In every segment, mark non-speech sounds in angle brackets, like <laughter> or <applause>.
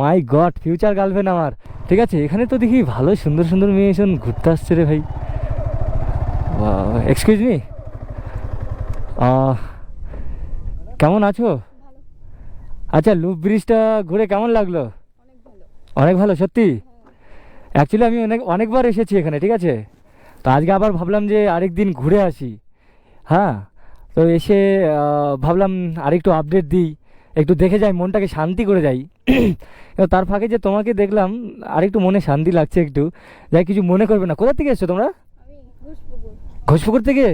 মাই god future girlfriend আমার। ঠিক আছে, এখানে তো দেখি ভালো সুন্দর সুন্দর মেয়ে এসে ঘুরতে আসছে রে ভাই। এক্সকিউজ মি কেমন আছো? আচ্ছা লুপ ব্রিজটা ঘুরে কেমন লাগল? অনেক ভালো। সত্যি? অ্যাকচুয়ালি আমি অনেক অনেকবার এসেছি এখানে, ঠিক আছে? তো আজকে আবার ভাবলাম যে আরেক দিন ঘুরে আসি। হ্যাঁ? তো এসে ভাবলাম আরেকটু আপডেট দিই। একটু দেখে যাই মনটাকে শান্তি করে যাই। <clears throat> তার ফাঁকে যে তোমাকে দেখলাম আরেকটু মনে শান্তি লাগছে একটু। যাই কিছু মনে করবে না। কোথা থেকে এসছো তোমরা? ঘোষপুকুর। থেকে?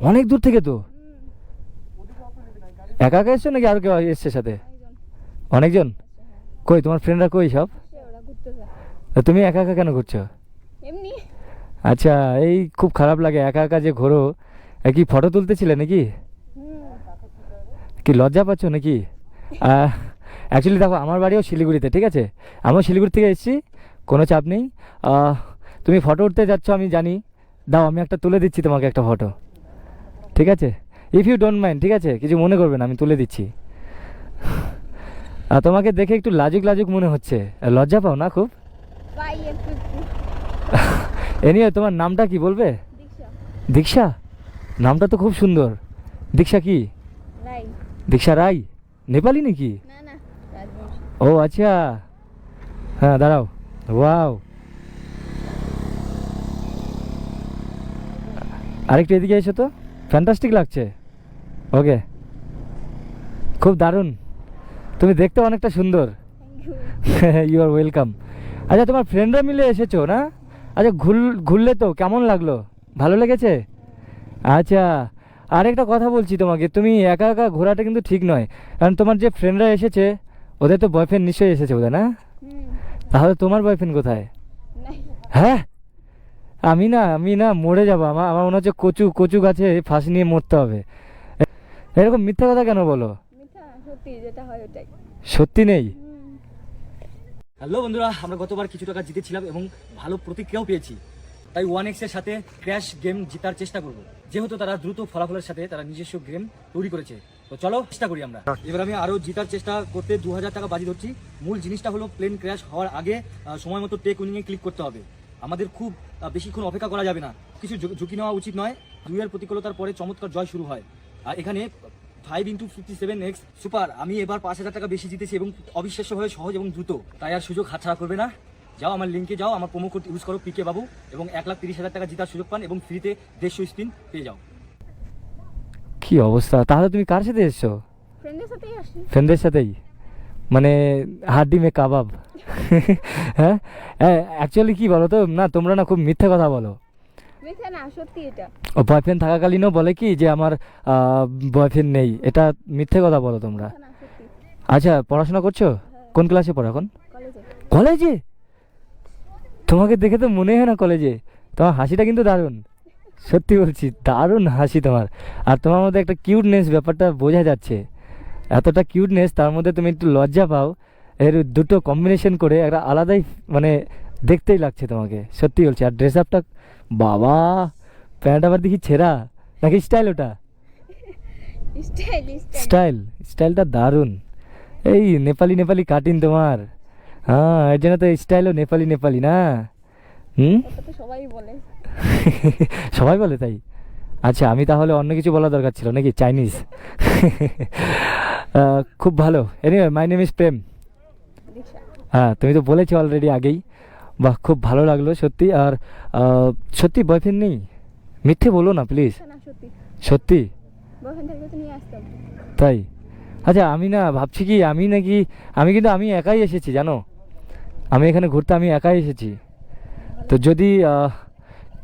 অনেক দূর থেকে তো? একা একা এসছো নাকি আর কেউ এসছে সাথে? অনেকজন? কই তোমার ফ্রেন্ডরা কই সব? তুমি একা একা কেন ঘুরছো? আচ্ছা এই খুব খারাপ লাগে। একা একা যে ঘোরো। কি ফটো তুলতেছিলে নাকি? কি লজ্জা পাচ্ছ নাকি? অ্যাকচুয়ালি দেখো আমার বাড়িও শিলিগুড়িতে ঠিক আছে? আমিও শিলিগুড়ি থেকে এসেছি কোনো চাপ নেই। তুমি ফটো উঠতে যাচ্ছ আমি জানি। দাও আমি একটা তুলে দিচ্ছি তোমাকে একটা ফটো ঠিক আছে? ইফ ইউ ডোন্ট মাইন্ড ঠিক আছে? কিছু মনে করবে না আমি তুলে দিচ্ছি। আর তোমাকে দেখে একটু লাজুক লাজুক মনে হচ্ছে। লজ্জা পাও না খুব? এ নিয়ে তোমার নামটা কি বলবে? দীক্ষা? নামটা তো খুব সুন্দর। দীক্ষা কি? দীক্ষা রায়? নেপালি নাকি? ও আচ্ছা। হ্যাঁ দাঁড়াও। ওয়াও। আরেকটু এদিকে এসো তো। ফ্যান্টাস্টিক লাগছে। ওকে। খুব দারুণ। তুমি দেখতে অনেকটা সুন্দর। ইউ ইউ আর ওয়েলকাম আচ্ছা তোমার ফ্রেন্ডরা মিলে এসেছ না? আচ্ছা ঘুর ঘুরলে তো কেমন লাগল? ভালো লেগেছে? আচ্ছা। আরেকটা কথা বলছি তোমাকে তুমি একা একা ঘোরাটা কিন্তু ঠিক নয়। কারণ তোমার যে ফ্রেন্ডরা এসেছে ওদের তো বয়ফ্রেন্ড নিশ্চয়ই এসেছে ওদের না? তাহলে তোমার বয়ফ্রেন্ড কোথায়? হ্যাঁ? আমি না আমি না মরে যাব আমার আমার মনে হচ্ছে কচু কচু গাছে ফাঁস নিয়ে মরতে হবে। এরকম মিথ্যা কথা কেন বলো? সত্যি যেটা হয় সত্যি নেই? হ্যালো বন্ধুরা আমরা গতবার কিছু টাকা জিতেছিলাম এবং ভালো প্রতিক্রিয়াও পেয়েছি। তাই ওয়ান এক্সের সাথে ক্র্যাশ গেম জেতার চেষ্টা করব। যেহেতু তারা দ্রুত ফলাফলের সাথে তারা নিজস্ব গেম তৈরি করেছে। তো চলো চেষ্টা করি আমরা। এবার আমি আরও জিতার চেষ্টা করতে দু হাজার টাকা বাজি ধরছি। মূল জিনিসটা হলো প্লেন ক্র্যাশ হওয়ার আগে সময় মতো টেক উইনিংয়ে ক্লিক করতে হবে। আমাদের খুব বেশিক্ষণ অপেক্ষা করা যাবে না। কিছু ঝুঁকি নেওয়া উচিত নয়। দুইয়ের প্রতিকূলতার পরে চমৎকার জয় শুরু হয়। আর এখানে five into fifty seven X super আমি এবার পাঁচ হাজার টাকা বেশি জিতেছি এবং অবিশ্বাস্যভাবে সহজ এবং দ্রুত। তাই আর সুযোগ হাতছাড়া করবে না। যাও আমার লিঙ্কে যাও আমার প্রোমো কোড ইউজ করো পিকে বাবু এবং এক লাখ তিরিশ হাজার টাকা জেতার সুযোগ পান এবং ফ্রিতে দেড়শো স্পিন পেয়ে যাও। কি অবস্থা? তাহলে তুমি কার সাথে এসছো? ফ্রেন্ডের সাথেই আসি। ফ্রেন্ডের সাথেই? মানে হাড্ডি মে কাবাব। হ্যাঁ? অ্যাকচুয়ালি কি বলো তো? না তোমরা না খুব মিথ্যে কথা বলো। মিথ্যা না সত্যি এটা। ও বয়ফ্রেন্ড থাকাকালীনও বলে কি যে আমার বয়ফ্রেন্ড নেই। এটা মিথ্যে কথা বলো তোমরা। মিথ্যা না সত্যি। আচ্ছা পড়াশোনা করছ? কোন ক্লাসে পড়ো এখন? কলেজে। কলেজে? তোমাকে দেখে তো মনে হয় না কলেজে। তোমার হাসিটা কিন্তু দারুণ। সত্যি বলছি দারুণ হাসি তোমার। আর তোমার মধ্যে একটা কিউটনেস ব্যাপারটা বোঝা যাচ্ছে। এতটা কিউটনেস তার মধ্যে তুমি একটু লজ্জা পাও। এর দুটো কম্বিনেশন করে একটা আলাদাই মানে দেখতেই লাগছে তোমাকে। সত্যি বলছি আর ড্রেস আপটা বাবা! প্যান্ট আবার দেখি ছেঁড়া নাকি স্টাইল ওটা? স্টাইল স্টাইল স্টাইল স্টাইলটা দারুণ। এই নেপালি নেপালি কাটিং তোমার। হ্যাঁ এর জন্য তো স্টাইলও নেপালি নেপালি না? হুম? সবাই বলে। <laughs> সবাই বলে তাই? আচ্ছা আমি তাহলে অন্য কিছু বলা দরকার ছিল নাকি? চাইনিজ <laughs> খুব ভালো। Anyway my name is Prem হ্যাঁ তুমি তো বলেছ অলরেডি আগেই। বাহ খুব ভালো লাগল সত্যি। আর সত্যি বয়ফ্রেন্ড নেই? মিথ্যে বলো না প্লিজ সত্যি। তাই? আচ্ছা আমি না ভাবছি কি আমি নাকি আমি কিন্তু আমি একাই এসেছি জানো? আমি এখানে ঘুরতে, আমি একাই এসেছি। তো যদি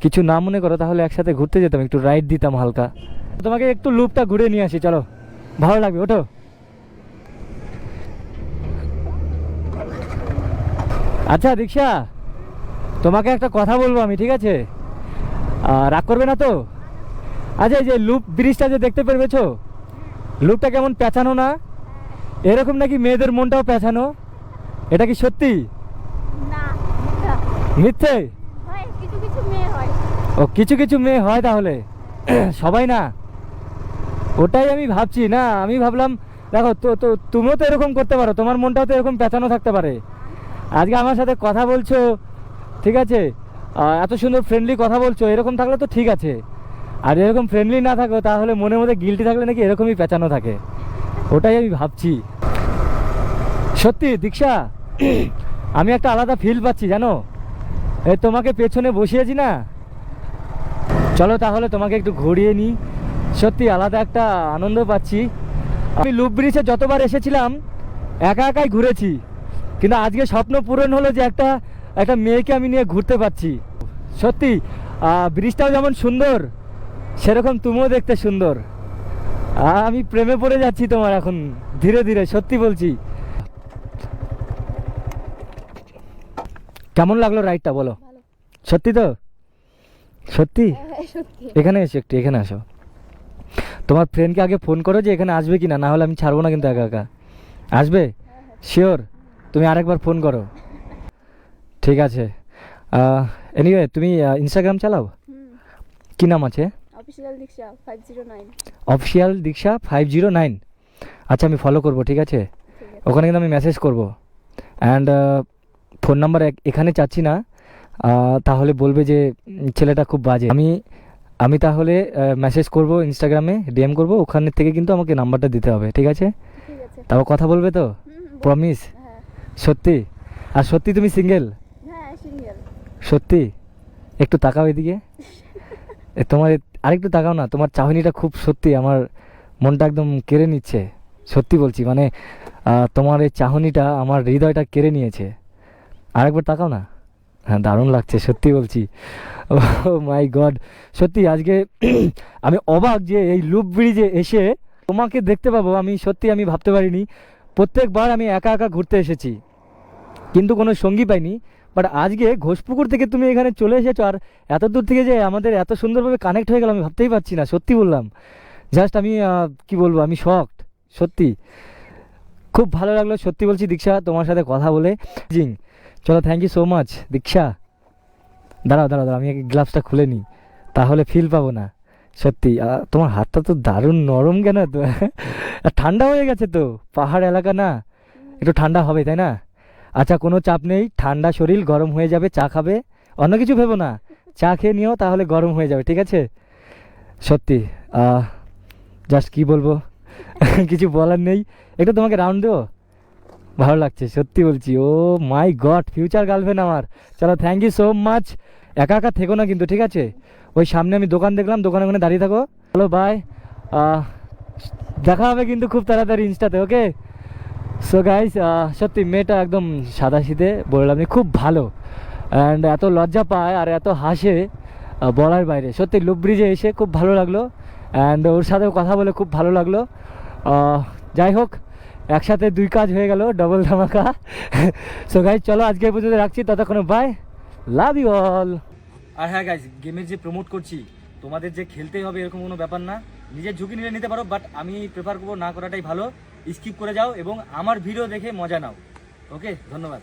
কিছু না মনে করো, তাহলে একসাথে ঘুরতে যেতাম, একটু রাইড দিতাম হালকা। তোমাকে একটু লুপটা ঘুরে নিয়ে আসি, চলো। ভালো লাগবে, ওঠো। আচ্ছা দীক্ষা, তোমাকে একটা কথা বলব আমি, ঠিক আছে? রাগ করবে না তো? আচ্ছা এই যে লুপ ব্রিজটা যে দেখতে পেরেছ লুপটা কেমন পেঁচানো না? এরকম নাকি মেয়েদের মনটাও পেঁচানো এটা কি সত্যি? মিথ্যা? হয় ও কিছু কিছু মেয়ে হয় তাহলে? <clears throat> সবাই না? ওটাই আমি ভাবছি না? আমি ভাবলাম দেখো তো তো তুমিও তো এরকম করতে পারো তোমার মনটাও তো এরকম পেঁচানো থাকতে পারে। আজকে আমার সাথে কথা বলছো ঠিক আছে? এত সুন্দর ফ্রেন্ডলি কথা বলছো এরকম থাকলে তো ঠিক আছে। আর এরকম ফ্রেন্ডলি না থাকো তাহলে মনের মধ্যে গিলটি থাকলে নাকি এরকমই পেঁচানো থাকে। ওটাই আমি ভাবছি। সত্যি দীক্ষা? <clears throat> আমি একটা আলাদা ফিল পাচ্ছি জানো? এই তোমাকে পেছনে বসিয়েছি না? চলো তাহলে তোমাকে একটু ঘুরিয়ে নিই। সত্যি আলাদা একটা আনন্দ পাচ্ছি। আমি লুপ ব্রিজে যতবার এসেছিলাম, একা একাই ঘুরেছি। কিন্তু আজকে স্বপ্ন পূরণ হলো যে একটা একটা মেয়েকে আমি নিয়ে ঘুরতে পারছি। সত্যি ব্রিজটাও যেমন সুন্দর, সেরকম তুমিও দেখতে সুন্দর। আমি প্রেমে পড়ে যাচ্ছি তোমার এখন, ধীরে ধীরে, সত্যি বলছি। কেমন লাগল রাইডটা বলো? সত্যি তো? সত্যি? হ্যাঁ, এখানে এসো একটু এখানে আসো। তোমার ফ্রেন্ডকে আগে ফোন করো যে এখানে আসবে কি না না হলে আমি ছাড়বো না কিন্তু একা একা। আসবে? শিওর তুমি আরেকবার ফোন করো। ঠিক আছে। এনিওয়ে তুমি ইনস্টাগ্রাম চালাও? কি নাম আছে? অফিসিয়াল দীক্ষা ফাইভ জিরো নাইন আচ্ছা আমি ফলো করব ঠিক আছে? ওখানে কিন্তু আমি মেসেজ করব। অ্যান্ড ফোন নাম্বার এখানে চাচ্ছি না তাহলে বলবে যে ছেলেটা খুব বাজে। আমি আমি তাহলে মেসেজ করব ইনস্টাগ্রামে ডিএম করব ওখানে থেকে কিন্তু আমাকে নাম্বারটা দিতে হবে ঠিক আছে? তারপর কথা বলবে তো? প্রমিস হ্যাঁ। সত্যি? আর সত্যি তুমি সিঙ্গেল হ্যাঁ সত্যি? একটু তাকাও এদিকে। তোমার আরেকটু তাকাও না তোমার চাহনিটা খুব সত্যি আমার মনটা একদম কেড়ে নিচ্ছে। সত্যি বলছি মানে তোমার এই চাহনিটা আমার হৃদয়টা কেড়ে নিয়েছে। আরেকবার তাকাও না। হ্যাঁ দারুণ লাগছে, সত্যি বলছি। ও মাই গড, সত্যি আজকে <clears throat> আমি অবাক যে এই লুপ ব্রিজে এসে তোমাকে দেখতে পাবো। আমি সত্যি আমি ভাবতে পারিনি। প্রত্যেকবার আমি একা একা ঘুরতে এসেছি। কিন্তু কোনো সঙ্গী পাইনি। বাট আজকে ঘোষপুকুর থেকে তুমি এখানে চলে এসেছ আর এত দূর থেকে যে আমাদের এত সুন্দরভাবে কানেক্ট হয়ে গেল, আমি ভাবতেই পারছি না, সত্যি বললাম। জাস্ট আমি কি বলব, আমি শকড সত্যি। খুব ভালো লাগল, সত্যি বলছি দীক্ষা, তোমার সাথে কথা বলে। জিং চলো থ্যাংক ইউ সো মাচ দীক্ষা। দাঁড়াও দাঁড়াও আমি আগে গ্লাভসটা খুলে নিই। তাহলে ফিল পাবো না। সত্যি তোমার হাতটা তো দারুণ নরম কেন? তো ঠান্ডা হয়ে গেছে তো, পাহাড় এলাকা না। একটু ঠান্ডা হবে, তাই না? আচ্ছা কোনো চাপ নেই, ঠান্ডা শরীর, গরম হয়ে যাবে, চা খাবে। অন্য কিছু ভেবো না, চা খেয়ে নিও, তাহলে গরম হয়ে যাবে, ঠিক আছে? সত্যি জাস্ট কি বলব? <laughs> কিছু বলার নেই। একটু তোমাকে রাউন্ড দেবো? ভালো লাগছে, সত্যি বলছি। Oh my god future girlfriend আমার। চলো থ্যাংক ইউ সো মাচ একা একা থেকো না কিন্তু, ঠিক আছে? ওই সামনে আমি দোকান দেখলাম, দোকানে ওখানে দাঁড়িয়ে থাকো। হ্যালো বাই দেখা হবে কিন্তু খুব তাড়াতাড়ি ইনস্টাতে ওকে সো গাইস সত্যি মেয়েটা একদম সাদা বললাম খুব ভালো। অ্যান্ড এত লজ্জা পায় আর এত হাসে বলার বাইরে। সত্যি লুব্রিজে এসে খুব ভালো লাগল। অ্যান্ড ওর সাথেও কথা বলে খুব ভালো লাগল। যাই হোক একসাথে দুই কাজ হয়ে গেল ডবল ধামাকা। সো গাইজ চলো আজকে পর্যন্ত রাখছি, ততক্ষণ বাই লাভ ইউ অল আর হ্যাঁ গাইজ গেমের যে প্রমোট করছি, তোমাদের যে খেলতেই হবে এরকম কোনো ব্যাপার না। নিজের ঝুঁকি নিয়ে নিতে পারো বাট আমি প্রেফার করব না করাটাই ভালো। স্কিপ করে যাও এবং আমার ভিডিও দেখে মজা নাও। ওকে ধন্যবাদ।